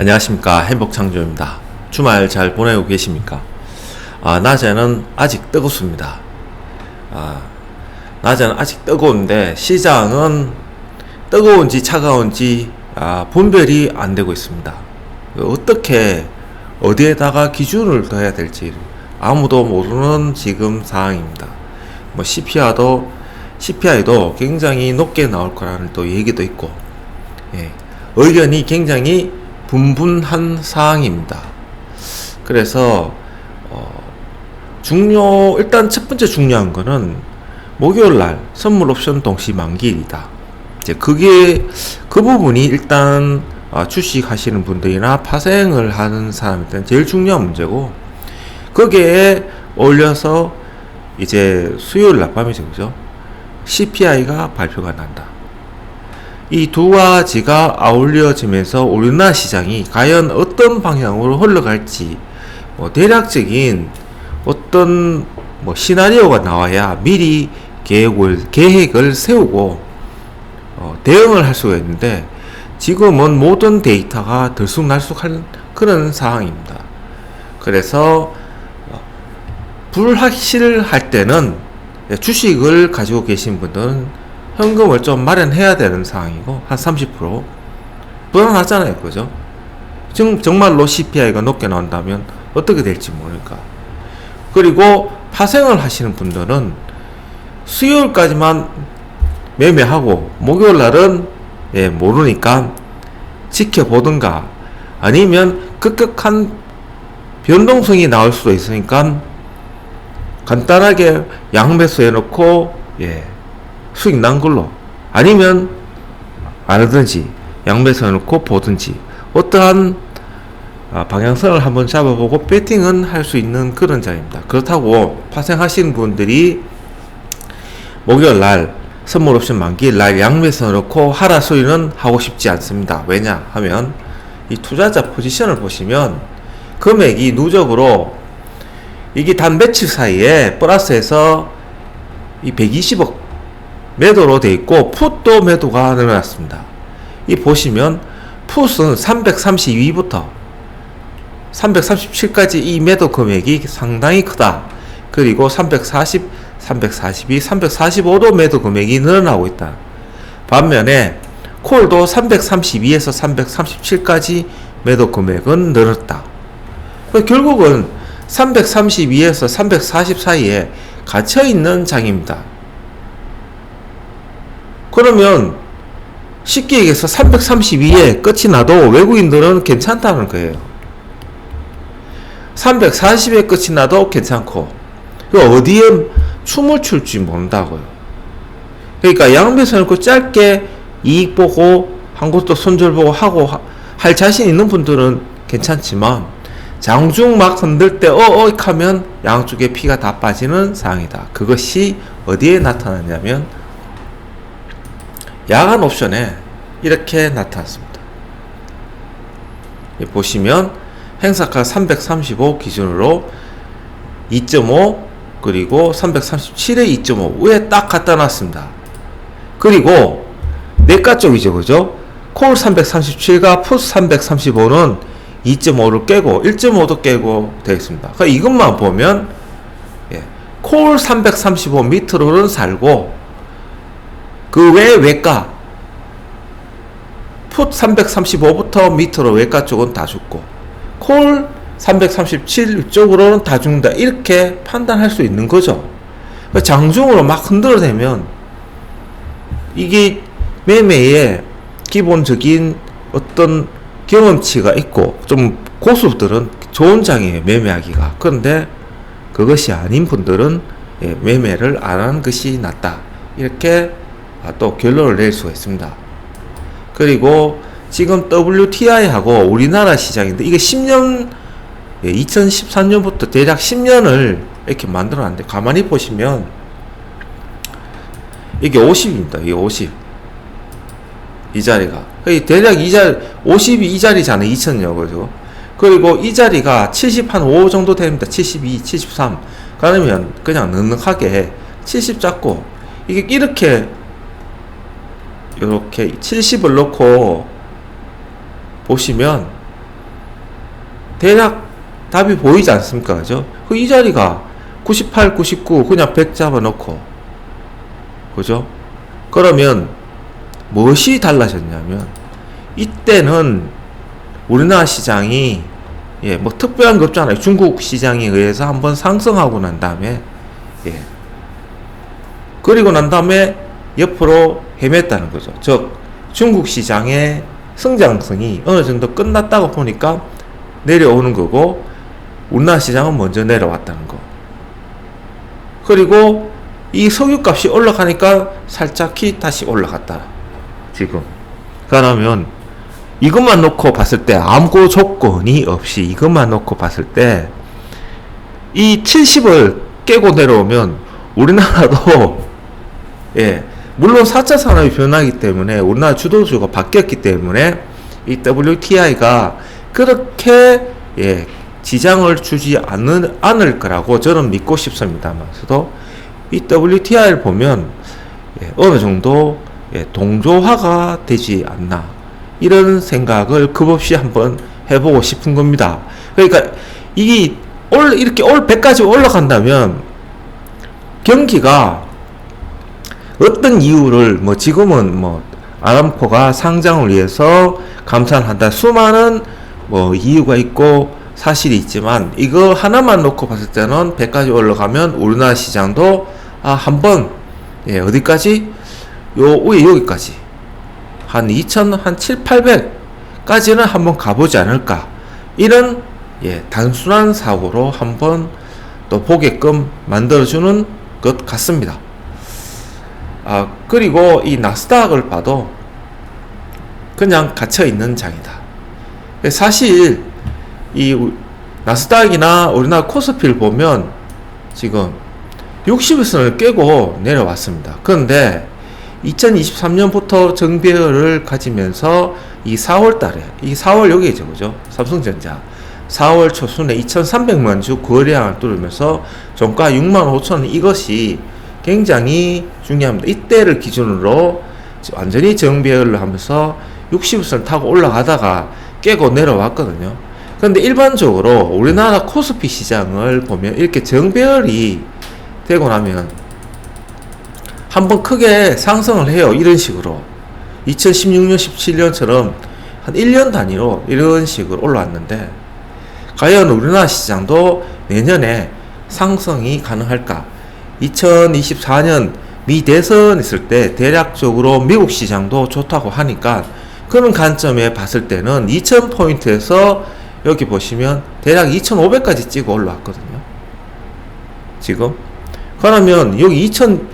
안녕하십니까 행복창조입니다. 주말 잘 보내고 계십니까? 아, 낮에는 아직 뜨겁습니다. 아, 낮에는 아직 뜨거운데 시장은 뜨거운지 차가운지 아, 분별이 안 되고 있습니다. 어떻게 어디에다가 기준을 둬야 될지 아무도 모르는 지금 상황입니다. 뭐 CPI도 CPI도 굉장히 높게 나올 거라는 또 얘기도 있고 예, 의견이 굉장히 분분한 사항입니다. 그래서 어, 중요 일단 첫 번째 중요한 거는 목요일 날 선물 옵션 동시 만기일이다. 이제 그게 그 부분이 일단 어, 주식 하시는 분들이나 파생을 하는 사람한테는 제일 중요한 문제고 거기에 올려서 이제 수요일 날 밤이죠, 그죠? CPI가 발표가 난다. 이 두 가지가 아울려지면서 우리나라 시장이 과연 어떤 방향으로 흘러갈지 뭐 대략적인 어떤 뭐 시나리오가 나와야 미리 계획을 계획을 세우고 어, 대응을 할 수가 있는데 지금은 모든 데이터가 들쑥날쑥한 그런 상황입니다. 그래서 어, 불확실할 때는 주식을 가지고 계신 분들은 현금을 좀 마련해야 되는 상황이고 한 30% 불안하잖아요, 그죠? 지금 정말로 CPI가 높게 나온다면 어떻게 될지 모르니까. 그리고 파생을 하시는 분들은 수요일까지만 매매하고 목요일 날은 예, 모르니까 지켜보든가 아니면 급격한 변동성이 나올 수도 있으니까 간단하게 양매수 해놓고 예, 수익 난 걸로 아니면 안 하든지 양매수 해놓고 보든지 어떠한 아, 방향성을 한번 잡아보고 배팅은 할 수 있는 그런 자리입니다. 그렇다고 파생하시는 분들이 목요일 날 선물 옵션 만기일 날 양매수 넣고 하라 소리는 하고 싶지 않습니다. 왜냐 하면 이 투자자 포지션을 보시면 금액이 누적으로 이게 단 며칠 사이에 플러스해서 이 120억 매도로 돼 있고 풋도 매도가 늘어났습니다. 이 보시면 풋은 332부터 337까지 이 매도 금액이 상당히 크다. 그리고 340, 342, 345도 매도 금액이 늘어나고 있다. 반면에 콜도 332에서 337까지 매도 금액은 늘었다. 결국은 332에서 340 사이에 갇혀 있는 장입니다. 그러면 쉽게 얘기해서 332에 끝이 나도 외국인들은 괜찮다는 거예요. 340에 끝이 나도 괜찮고 그 어디에 춤을 출지 모른다고요. 그러니까 양배선 그 짧게 이익 보고 한 곳도 손절 보고 하고 할 자신 있는 분들은 괜찮지만 장중 막 흔들 때 어어 하면 양쪽에 피가 다 빠지는 상황이다. 그것이 어디에 나타나냐면 야간 옵션에 이렇게 나타났습니다. 보시면 행사가 335 기준으로 2.5 그리고 337에 2.5 위에 딱 갖다 놨습니다. 그리고 내가 쪽이죠. 그죠? 콜 337과 풋 335는 2.5를 깨고 1.5도 깨고 되어 있습니다. 그러니까 이것만 보면 예, 콜 335 밑으로는 살고 그 외 외가 풋 335부터 밑으로 외가 쪽은 다 죽고 콜 337 쪽으로는 다 죽는다. 이렇게 판단할 수 있는 거죠. 그러니까 장중으로 막 흔들어대면 이게 매매의 기본적인 어떤 경험치가 있고 좀 고수들은 좋은 장이에요 매매하기가. 그런데 그것이 아닌 분들은 예, 매매를 안 하는 것이 낫다. 이렇게 아, 또 결론을 낼 수가 있습니다 그리고 지금 WTI하고 우리나라 시장인데 이게 10년 2013년부터 대략 10년을 이렇게 만들어 놨는데 가만히 보시면 이게 50입니다 이게 50 이 자리가. 대략 이 자리, 50이 이 자리잖아요. 2000여, 그죠? 그리고 이 자리가 70한5 정도 됩니다. 72, 73. 그러면 그냥 넉넉하게 70 잡고, 이게 이렇게, 이렇게 70을 넣고 보시면, 대략 답이 보이지 않습니까? 그죠? 그 이 자리가 98, 99 그냥 100 잡아놓고 그죠? 그러면 무엇이 달라졌냐면 이때는 우리나라 시장이 예, 뭐 특별한 게 없잖아요. 중국 시장에 의해서 한번 상승하고 난 다음에 예. 그리고 난 다음에 옆으로 헤맸다는 거죠. 즉 중국 시장의 성장성이 어느 정도 끝났다고 보니까 내려오는 거고 우리나라 시장은 먼저 내려왔다는 거. 그리고 이 석유 값이 올라가니까 살짝히 다시 올라갔다. 지금. 그러면 이것만 놓고 봤을 때 아무 조건이 없이 이것만 놓고 봤을 때 이 70을 깨고 내려오면 우리나라도 예 물론 4차 산업이 변하기 때문에 우리나라 주도주가 바뀌었기 때문에 이 WTI가 그렇게 예 지장을 주지 않는, 않을 거라고 저는 믿고 싶습니다만서도 이 WTI를 보면 예, 어느 정도 예, 동조화가 되지 않나 이런 생각을 급없이 한번 해보고 싶은 겁니다. 그러니까 이게 올 이렇게 올 100까지 올라간다면 경기가 어떤 이유를 뭐 지금은 뭐 아람코가 상장을 위해서 감산을 한다 수많은 뭐 이유가 있고 사실이 있지만 이거 하나만 놓고 봤을 때는 100까지 올라가면 우리나라 시장도 아 한번 예 어디까지 요 위에 여기까지 한 2000, 한 7, 800까지는 한번 가보지 않을까. 이런, 예, 단순한 사고로 한번 또 보게끔 만들어주는 것 같습니다. 아, 그리고 이 나스닥을 봐도 그냥 갇혀 있는 장이다. 사실, 이 나스닥이나 우리나라 코스피를 보면 지금 60일선을 깨고 내려왔습니다. 그런데 2023년부터 정배열을 가지면서 이 4월 달에 이 4월 여기죠 그죠 삼성전자 4월 초순에 2,300만 주 거래량을 뚫으면서 종가 6만 5천 이것이 굉장히 중요합니다. 이때를 기준으로 완전히 정배열을 하면서 60선 타고 올라가다가 깨고 내려왔거든요. 그런데 일반적으로 우리나라 코스피 시장을 보면 이렇게 정배열이 되고 나면 한번 크게 상승을 해요. 이런 식으로. 2016년, 17년처럼 한 1년 단위로 이런 식으로 올라왔는데, 과연 우리나라 시장도 내년에 상승이 가능할까? 2024년 미 대선 있을 때 대략적으로 미국 시장도 좋다고 하니까 그런 관점에 봤을 때는 2000포인트에서 여기 보시면 대략 2500까지 찍어 올라왔거든요. 지금. 그러면 여기 2000,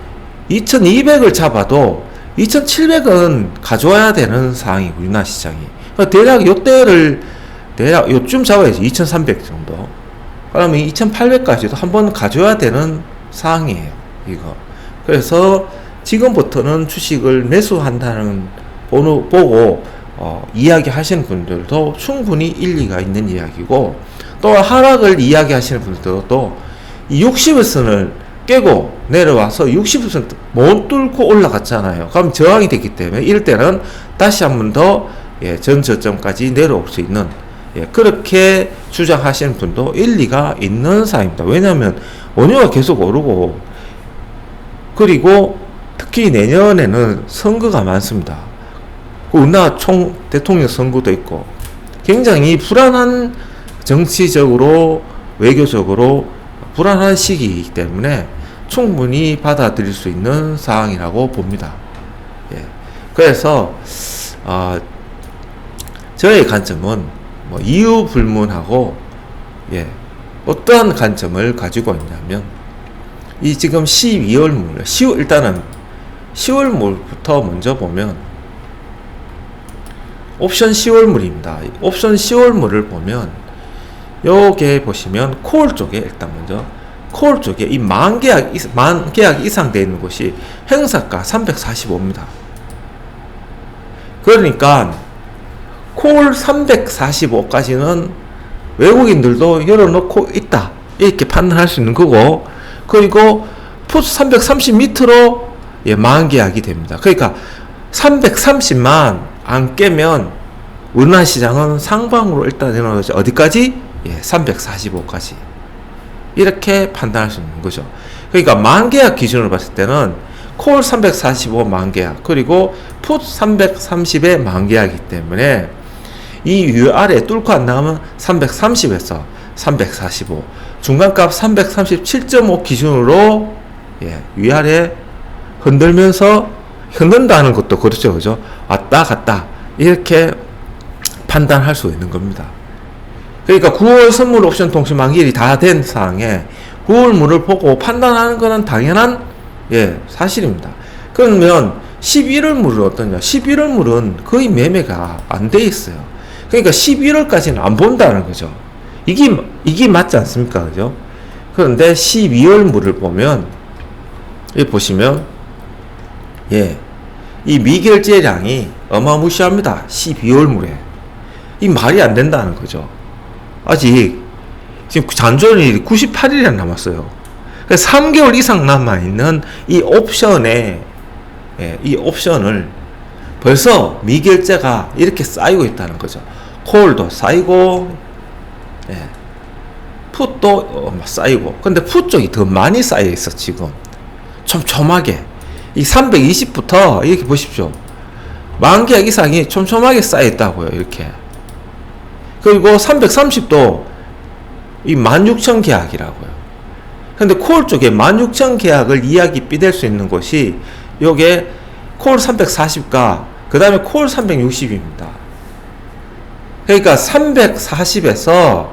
2200을 잡아도 2700은 가져와야 되는 상황이 우리나라 시장이. 그러니까 대략 요때를 대략 요쯤 잡아야지 2300 정도. 그러면 2800까지도 한번 가져야 되는 상황이에요. 이거. 그래서 지금부터는 주식을 매수한다는 번호 보고 어, 이야기 하시는 분들도 충분히 일리가 있는 이야기고 또 하락을 이야기 하시는 분들도 이 60일선을 깨고 내려와서 60%못 뚫고 올라갔잖아요. 그럼 저항이 됐기 때문에 이럴 때는 다시 한 번 더 예, 전 저점까지 내려올 수 있는 예, 그렇게 주장하시는 분도 일리가 있는 사입니다. 왜냐하면 원유가 계속 오르고 그리고 특히 내년에는 선거가 많습니다. 그 우리나라 총 대통령 선거도 있고 굉장히 불안한 정치적으로 외교적으로 불안한 시기이기 때문에 충분히 받아들일 수 있는 상황이라고 봅니다. 예. 그래서 어, 저의 관점은 뭐 이유 불문하고 예. 어떠한 관점을 가지고 있냐면 이 지금 12월 물, 10월 일단은 10월 물부터 먼저 보면 옵션 10월 물입니다. 옵션 10월 물을 보면 요게 보시면 콜 쪽에 일단 먼저 콜 쪽에 이 만 계약, 만 계약 이상 되어 있는 곳이 행사가 345입니다. 그러니까 콜 345까지는 외국인들도 열어놓고 있다. 이렇게 판단할 수 있는 거고, 그리고 푸스 330 밑으로 예, 만 계약이 됩니다. 그러니까 330만 안 깨면 우리나라 시장은 상방으로 일단 내놓아서 어디까지? 예, 345까지 이렇게 판단할 수 있는 거죠. 그러니까 만계약 기준으로 봤을 때는 콜 345 만계약 그리고 풋 330의 만계약이기 때문에 이 위 아래 뚫고 안 나가면 330에서 345 중간값 337.5 기준으로 예, 위아래 흔들면서 흔든다는 것도 그렇죠 그죠? 왔다 갔다 이렇게 판단할 수 있는 겁니다. 그러니까 9월 선물 옵션 통신 만기일이 다 된 상황에 9월 물을 보고 판단하는 것은 당연한 예 사실입니다. 그러면 11월 물은 어떠냐? 11월 물은 거의 매매가 안 돼 있어요 그러니까 11월까지는 안 본다는 거죠 이게 이게 맞지 않습니까 그죠 그런데 12월 물을 보면 여기 보시면 예, 이 미결제량이 어마무시합니다. 12월 물에. 이 말이 안 된다는 거죠. 아직 지금 잔존이 98일이나 남았어요. 3개월 이상 남아있는 이 옵션에, 예, 이 옵션을 벌써 미결제가 이렇게 쌓이고 있다는 거죠. 콜도 쌓이고, 예, 풋도 어, 쌓이고. 근데 풋 쪽이 더 많이 쌓여 있어, 지금. 촘촘하게. 이 320부터 이렇게 보십시오. 만계약 이상이 촘촘하게 쌓여 있다고요. 이렇게. 그리고 330도 이 16,000 계약이라고요. 근데 콜 쪽에 16,000 계약을 이야기 삐댈 수 있는 곳이 요게 콜 340과 그 다음에 콜 360입니다. 그러니까 340에서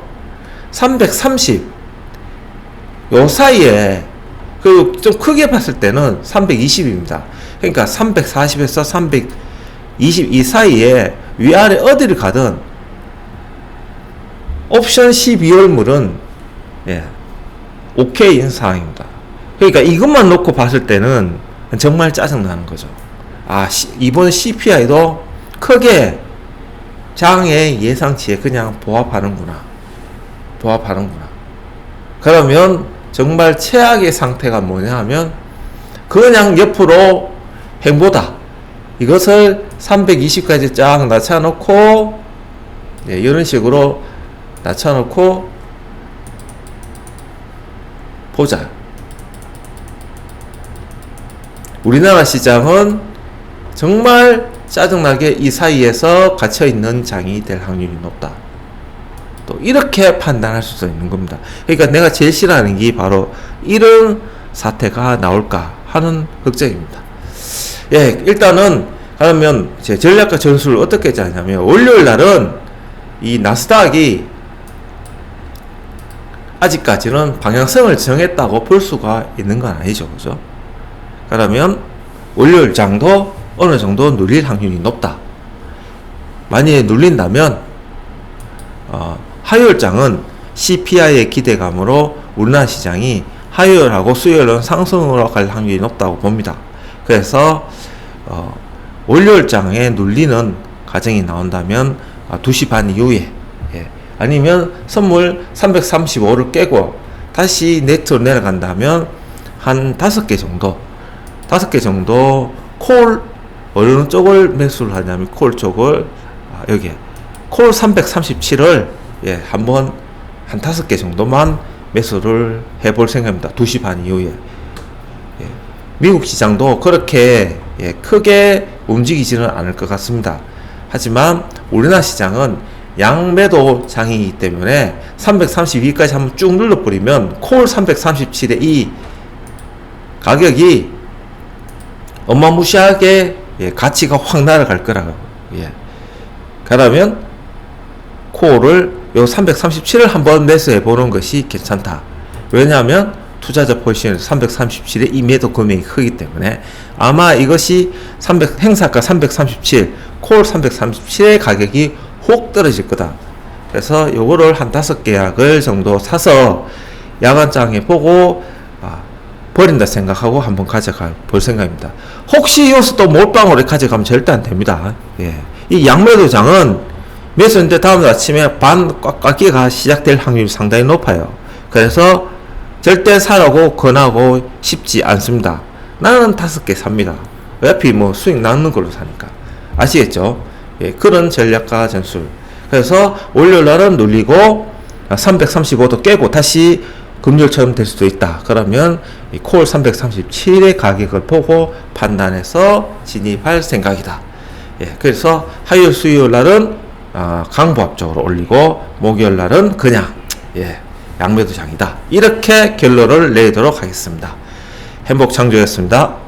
330 요 사이에 그리고 좀 크게 봤을 때는 320입니다. 그러니까 340에서 320 이 사이에 위아래 어디를 가든 옵션 12월물은 예, 오케이인 상황입니다. 그러니까 이것만 놓고 봤을 때는 정말 짜증나는 거죠. 아, 시, 이번 CPI도 크게 장의 예상치에 그냥 보합하는구나. 보합하는구나. 그러면 정말 최악의 상태가 뭐냐 하면 그냥 옆으로 행보다 이것을 320까지 쫙 낮춰놓고 네, 이런 식으로 낮춰놓고 보자. 우리나라 시장은 정말 짜증나게 이 사이에서 갇혀 있는 장이 될 확률이 높다. 또 이렇게 판단할 수 있는 겁니다. 그러니까 내가 제일 싫어하는 게 바로 이런 사태가 나올까 하는 걱정입니다. 예, 일단은 그러면 제 전략과 전술을 어떻게 짜냐면 월요일 날은 이 나스닥이 아직까지는 방향성을 정했다고 볼 수가 있는 건 아니죠. 그죠? 그러면 월요일 장도 어느 정도 눌릴 확률이 높다. 만약에 눌린다면 어, 화요일장은 CPI의 기대감으로 우리나라 시장이 화요일하고 수요일은 상승으로 갈 확률이 높다고 봅니다. 그래서 어, 월요일장에 눌리는 가정이 나온다면 아, 2시 반 이후에 예, 아니면 선물 335를 깨고 다시 네트로 내려간다면 한 5개 정도 5개 정도 콜 어느 쪽을 매수를 하냐면 콜 쪽을 아, 여기 콜 337을 예, 한번 한 다섯 개 정도만 매수를 해볼 생각입니다. 2시 반 이후에. 예, 미국 시장도 그렇게 예, 크게 움직이지는 않을 것 같습니다. 하지만 우리나라 시장은 양매도 장이기 때문에 332까지 한번 쭉 눌러버리면 콜 337의 이 가격이 어마무시하게 예, 가치가 확 날아갈 거라고. 예. 그러면 콜을 요 337을 한번 매수해 보는 것이 괜찮다. 왜냐하면 투자자 포지션 337의 이 매도 금액이 크기 때문에 아마 이것이 300 행사가 337, 콜 337의 가격이 혹 떨어질 거다. 그래서 요거를 한 다섯 계약을 정도 사서 야간장에 보고 아, 버린다 생각하고 한번 가져가 볼 생각입니다. 혹시 여기서 또 몰빵으로 가져가면 절대 안 됩니다. 예. 이 양매도장은 매수인데 다음 아침에 반 깎기가 시작될 확률이 상당히 높아요. 그래서 절대 사라고 권하고 싶지 않습니다. 나는 다섯 개 삽니다. 어차피 뭐 수익 나는 걸로 사니까. 아시겠죠? 예, 그런 전략과 전술. 그래서 월요일 날은 눌리고 335도 깨고 다시 금요일처럼 될 수도 있다. 그러면 이콜 337의 가격을 보고 판단해서 진입할 생각이다. 예, 그래서 화요일, 수요일 날은 어, 강보합적으로 올리고 목요일 날은 그냥 예, 양매도장이다. 이렇게 결론을 내도록 하겠습니다. 행복 창조였습니다.